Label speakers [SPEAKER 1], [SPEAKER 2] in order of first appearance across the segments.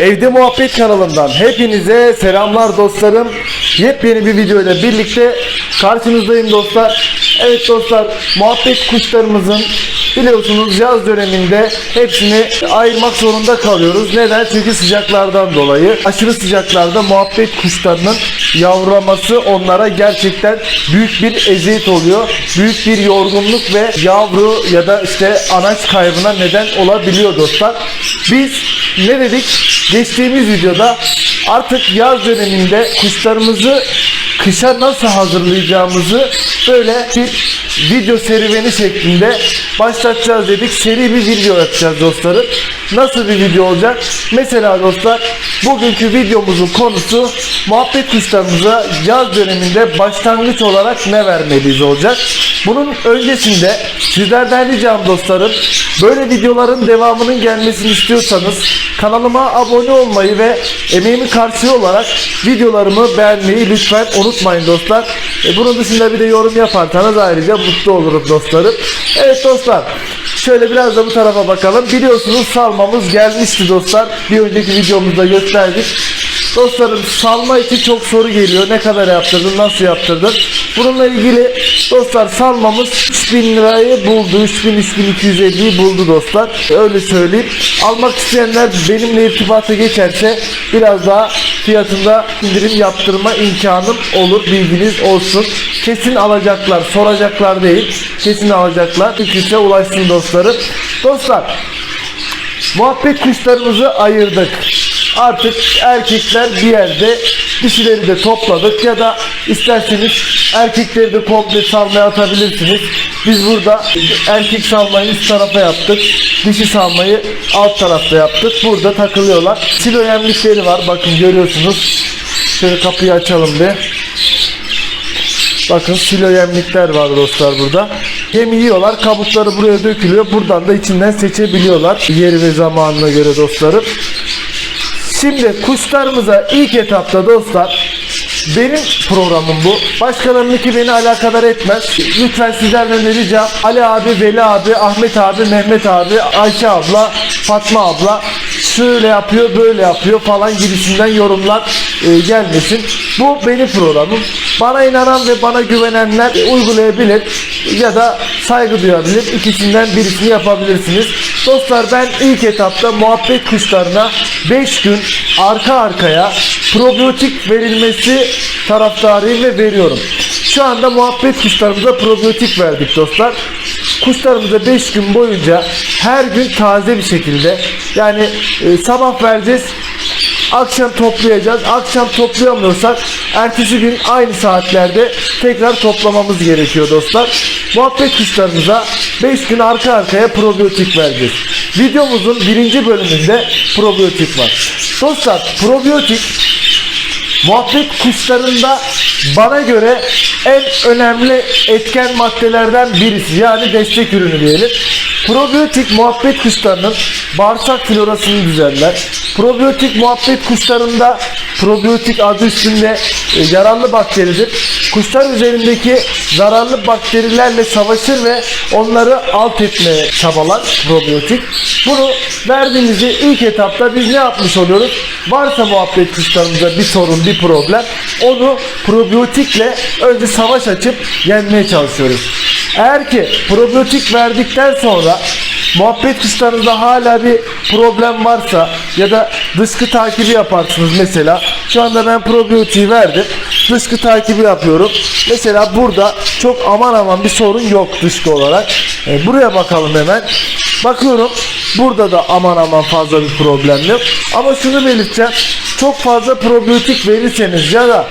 [SPEAKER 1] Evde Muhabbet kanalından hepinize selamlar dostlarım. Yepyeni bir video ile birlikte karşınızdayım dostlar. Evet dostlar, muhabbet kuşlarımızın biliyorsunuz yaz döneminde hepsini ayırmak zorunda kalıyoruz. Neden? Çünkü sıcaklardan dolayı. Aşırı sıcaklarda muhabbet kuşlarının yavrulaması onlara gerçekten büyük bir eziyet oluyor. Büyük bir yorgunluk ve yavru ya da işte anaç kaybına neden olabiliyor dostlar. Biz ne dedik? Geçtiğimiz videoda artık yaz döneminde kuşlarımızı kışa nasıl hazırlayacağımızı böyle bir video serüveni şeklinde başlatacağız dedik. Seri bir video yapacağız dostlarım. Nasıl bir video olacak? Mesela dostlar bugünkü videomuzun konusu muhabbet kuşlarımıza yaz döneminde başlangıç olarak ne vermeliyiz olacak. Bunun öncesinde sizlerden ricam dostlarım böyle videoların devamının gelmesini istiyorsanız kanalıma abone olmayı ve emeğimin karşılığı olarak videolarımı beğenmeyi lütfen unutmayın dostlar. E, bunun dışında bir de yorum yaparsanız ayrıca mutlu olurum dostlarım. Evet dostlar şöyle biraz da bu tarafa bakalım. Biliyorsunuz salmamız gelmişti dostlar. Bir önceki videomuzda gösterdik. Dostlarım salma için çok soru geliyor. Ne kadar yaptırdın, nasıl yaptırdın? Bununla ilgili dostlar salmamız 3000 lirayı buldu. 3000 3250'yi buldu dostlar. Öyle söyleyeyim. Almak isteyenler benimle irtibata geçerse biraz daha fiyatında indirim yaptırma imkanım olur. Bilginiz olsun. Kesin alacaklar, soracaklar değil. Kesin alacaklar. Mümkünse ulaşsın dostlarım. Dostlar Muhabbet kuşlarımızı ayırdık. Artık erkekler bir yerde dişileri de topladık ya da isterseniz erkekleri de komple salmaya atabilirsiniz. Biz burada erkek salmayı üst tarafa yaptık. Dişi salmayı alt tarafta yaptık. Burada takılıyorlar. Silo yemlikleri var. Bakın görüyorsunuz. Şöyle kapıyı açalım bir. Bakın silo yemlikler var dostlar burada. Yem yiyorlar. Kabukları buraya dökülüyor. Buradan da içinden seçebiliyorlar. Yeri ve zamanına göre dostlarım. Şimdi kuşlarımıza ilk etapta dostlar benim programım bu. Başkalarınınki beni alakadar etmez. Lütfen sizlerden de ricam Ali abi, Veli abi, Ahmet abi, Mehmet abi, Ayşe abla, Fatma abla şöyle yapıyor, böyle yapıyor falan gibisinden yorumlar e, gelmesin. Bu benim programım. Bana inanan ve bana güvenenler uygulayabilir ya da saygı duyabilir. İkisinden birisini yapabilirsiniz. Dostlar ben ilk etapta muhabbet kuşlarına 5 gün arka arkaya probiyotik verilmesi taraftarıyım ve veriyorum. Şu anda muhabbet kuşlarımıza probiyotik verdik dostlar. Kuşlarımıza 5 gün boyunca her gün taze bir şekilde yani e, sabah vereceğiz Akşam toplayacağız. Akşam toplayamıyorsak ertesi gün aynı saatlerde tekrar toplamamız gerekiyor dostlar. Muhabbet kuşlarımıza 5 gün arka arkaya probiyotik vereceğiz. Videomuzun birinci bölümünde probiyotik var. Dostlar probiyotik muhabbet kuşlarında bana göre en önemli etken maddelerden birisi yani destek ürünü diyelim. Probiyotik muhabbet kuşlarının bağırsak florasını düzenler. Probiyotik muhabbet kuşlarında probiyotik adı üstünde e, yararlı bakteridir. Kuşlar üzerindeki zararlı bakterilerle savaşır ve onları alt etmeye çabalar probiyotik. Bunu verdiğimizde ilk etapta biz ne yapmış oluyoruz? Varsa muhabbet kuşlarımıza bir sorun, bir problem onu probiyotikle önce savaş açıp yenmeye çalışıyoruz. Eğer ki probiyotik verdikten sonra muhabbet kuşlarınızda hala bir problem varsa ya da dışkı takibi yaparsınız mesela. Şu anda ben probiyotiği verdim. Dışkı takibi yapıyorum. Mesela burada çok aman aman bir sorun yok dışkı olarak. E, buraya bakalım hemen. Bakıyorum burada da aman aman fazla bir problem yok. Ama şunu belirteceğim. Çok fazla probiyotik verirseniz ya da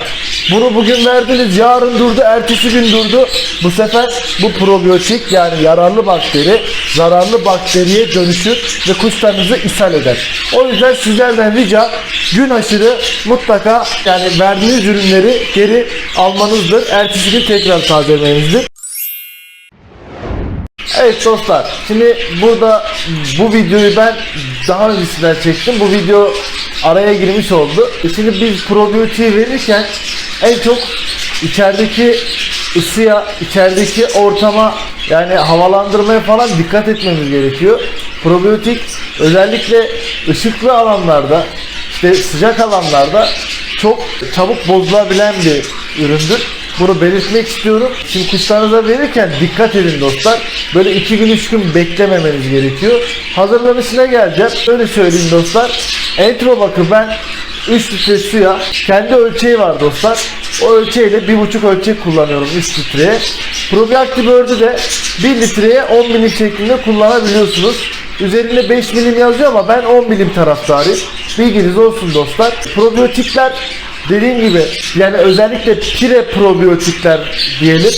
[SPEAKER 1] bunu bugün verdiniz yarın durdu ertesi gün durdu. Bu sefer bu probiyotik yani yararlı bakteri zararlı bakteriye dönüşür ve kuşlarınızı ishal eder. O yüzden sizlerden rica gün aşırı mutlaka yani verdiğiniz ürünleri geri almanızdır. Ertesi gün tekrar tazelemenizdir. Evet dostlar şimdi burada bu videoyu ben daha öncesinden çektim. Bu video araya girmiş oldu. E Şimdi biz probiyotiği verirken en çok içerideki ısıya, içerideki ortama yani havalandırmaya falan dikkat etmemiz gerekiyor. Probiyotik özellikle ışıklı alanlarda işte sıcak alanlarda çok çabuk bozulabilen bir üründür. Bunu belirtmek istiyorum. Şimdi kuşlarınıza verirken dikkat edin dostlar. Böyle iki gün üç gün beklememeniz gerekiyor. Hazırlamasına geleceğim. Öyle söyleyeyim dostlar. Entrobak'ı ben 3 litre suya kendi ölçeği var dostlar. O ölçeğiyle 1,5 ölçek kullanıyorum 3 litreye. Probiyaktif ördü de 1 litreye 10 milim şeklinde kullanabiliyorsunuz. Üzerinde 5 milim yazıyor ama ben 10 milim taraftarıyım. Bilginiz olsun dostlar. Probiyotikler dediğim gibi yani özellikle pire probiyotikler diyelim.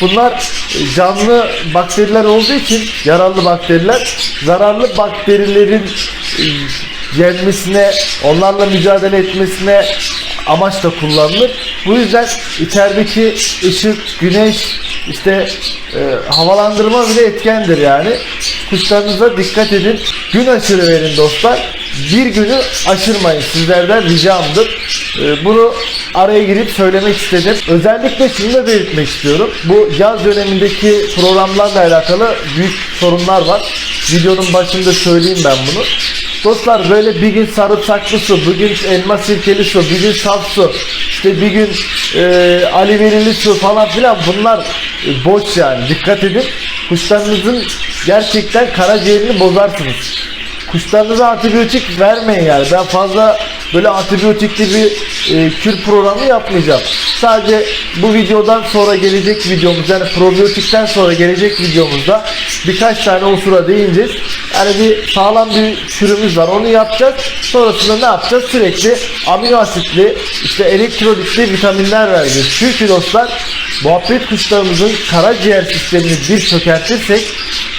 [SPEAKER 1] Bunlar canlı bakteriler olduğu için yararlı bakteriler zararlı bakterilerin e, yenmesine, onlarla mücadele etmesine amaçla kullanılır. Bu yüzden içerideki ışık, güneş, işte e, havalandırma bile etkendir yani. Kuşlarınıza dikkat edin. Gün aşırı verin dostlar. Bir günü aşırmayın. Sizlerden ricamdır. E, bunu araya girip söylemek istedim. Özellikle şunu da belirtmek istiyorum. Bu yaz dönemindeki programlarla alakalı büyük sorunlar var. Videonun başında söyleyeyim ben bunu. Dostlar böyle bir gün sarımsaklı su, bir gün elma sirkeli su, bir gün saf su, işte bir gün e, aliverili su falan filan bunlar e, boş yani. Dikkat edin. Kuşlarınızın gerçekten karaciğerini bozarsınız. Kuşlarınıza antibiyotik vermeyin yani. Ben fazla böyle antibiyotikli bir e, kür programı yapmayacağım. Sadece bu videodan sonra gelecek videomuz yani probiyotikten sonra gelecek videomuzda birkaç tane unsura değineceğiz. Yani bir sağlam bir kürümüz var. Onu yapacağız. Sonrasında ne yapacağız? Sürekli amino asitli, işte elektrolitli vitaminler vereceğiz. Çünkü dostlar muhabbet kuşlarımızın karaciğer sistemini bir çökertirsek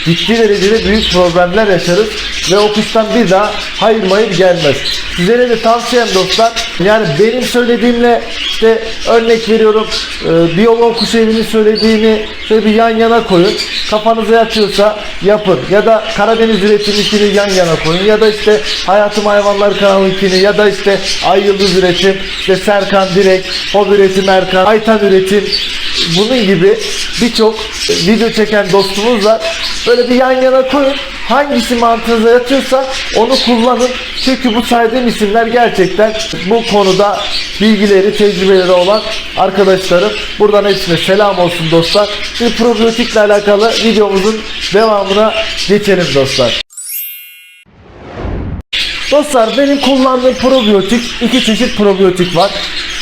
[SPEAKER 1] ciddi derecede büyük problemler yaşarız ve o kuştan bir daha hayır mayır gelmez. Sizlere de tavsiyem dostlar yani benim söylediğimle işte örnek veriyorum e, biyolog kuş evinin söylediğini şöyle bir yan yana koyun. Kafanıza yatıyorsa yapın. Ya da Karadeniz üretimikini yan yana koyun. Ya da işte Hayatım Hayvanlar kanalınkini ya da işte Ay Yıldız Üretim, işte Serkan Direk, Hobi Üretim Erkan, Aytan Üretim bunun gibi birçok video çeken dostumuz var. Böyle bir yan yana koyun. Hangisi mantığınıza yatıyorsa onu kullanın. Çünkü bu saydığım isimler gerçekten bu konuda bilgileri, tecrübeleri olan arkadaşlarım. Buradan hepsine selam olsun dostlar. Şimdi probiyotikle alakalı videomuzun devamına geçelim dostlar. Dostlar benim kullandığım probiyotik iki çeşit probiyotik var.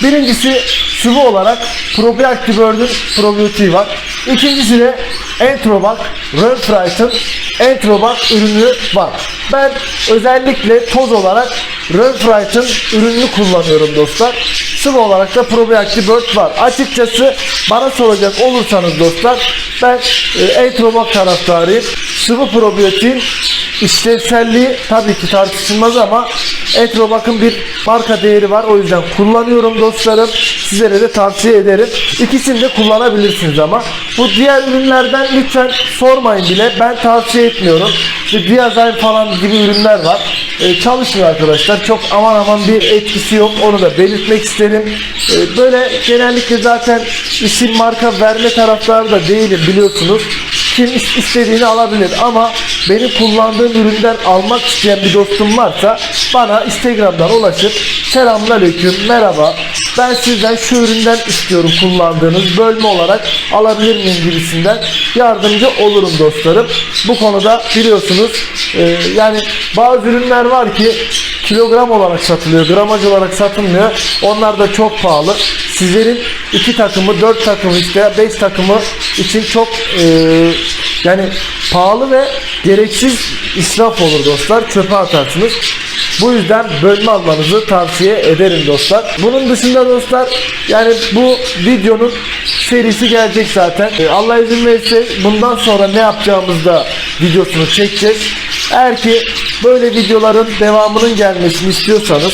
[SPEAKER 1] Birincisi sıvı olarak Probiactive Bird'ün probiyotiği var. İkincisi de Enterobac Rönfreit'ın Enterobac ürünü var. Ben özellikle toz olarak Rönfreit'ın ürününü kullanıyorum dostlar. Sıvı olarak da Probiactive Bird var. Açıkçası bana soracak olursanız dostlar ben e, Enterobac taraftarıyım. Sıvı probiyotiğin işlevselliği tabii ki tartışılmaz ama Etrobak'ın bir marka değeri var. O yüzden kullanıyorum dostlarım. Sizlere de tavsiye ederim. İkisini de kullanabilirsiniz ama. Bu diğer ürünlerden lütfen sormayın bile. Ben tavsiye etmiyorum. İşte Diazyme falan gibi ürünler var. Ee, çalışmıyor arkadaşlar. Çok aman aman bir etkisi yok. Onu da belirtmek isterim. Ee, böyle genellikle zaten isim marka verme taraftarı da değilim biliyorsunuz kim istediğini alabilir ama benim kullandığım üründen almak isteyen bir dostum varsa bana Instagram'dan ulaşıp selamünaleyküm merhaba ben sizden şu üründen istiyorum kullandığınız bölme olarak alabilir miyim gibisinden yardımcı olurum dostlarım. Bu konuda biliyorsunuz e, yani bazı ürünler var ki kilogram olarak satılıyor, gramaj olarak satılmıyor. Onlar da çok pahalı. Sizlerin iki takımı, dört takımı işte beş takımı için çok e, yani pahalı ve gereksiz israf olur dostlar. Çöpe atarsınız. Bu yüzden bölme almanızı tavsiye ederim dostlar. Bunun dışında dostlar yani bu videonun serisi gelecek zaten. E, Allah izin verirse bundan sonra ne yapacağımızda videosunu çekeceğiz. Eğer ki böyle videoların devamının gelmesini istiyorsanız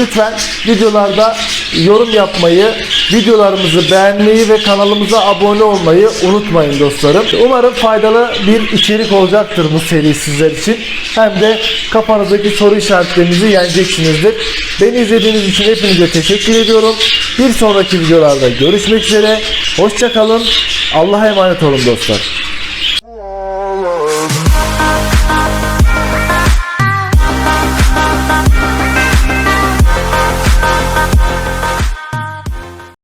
[SPEAKER 1] lütfen videolarda yorum yapmayı, videolarımızı beğenmeyi ve kanalımıza abone olmayı unutmayın dostlarım. Umarım faydalı bir içerik olacaktır bu seri sizler için. Hem de kafanızdaki soru işaretlerinizi yeneceksinizdir. Beni izlediğiniz için hepinize teşekkür ediyorum. Bir sonraki videolarda görüşmek üzere. Hoşçakalın. Allah'a emanet olun dostlar.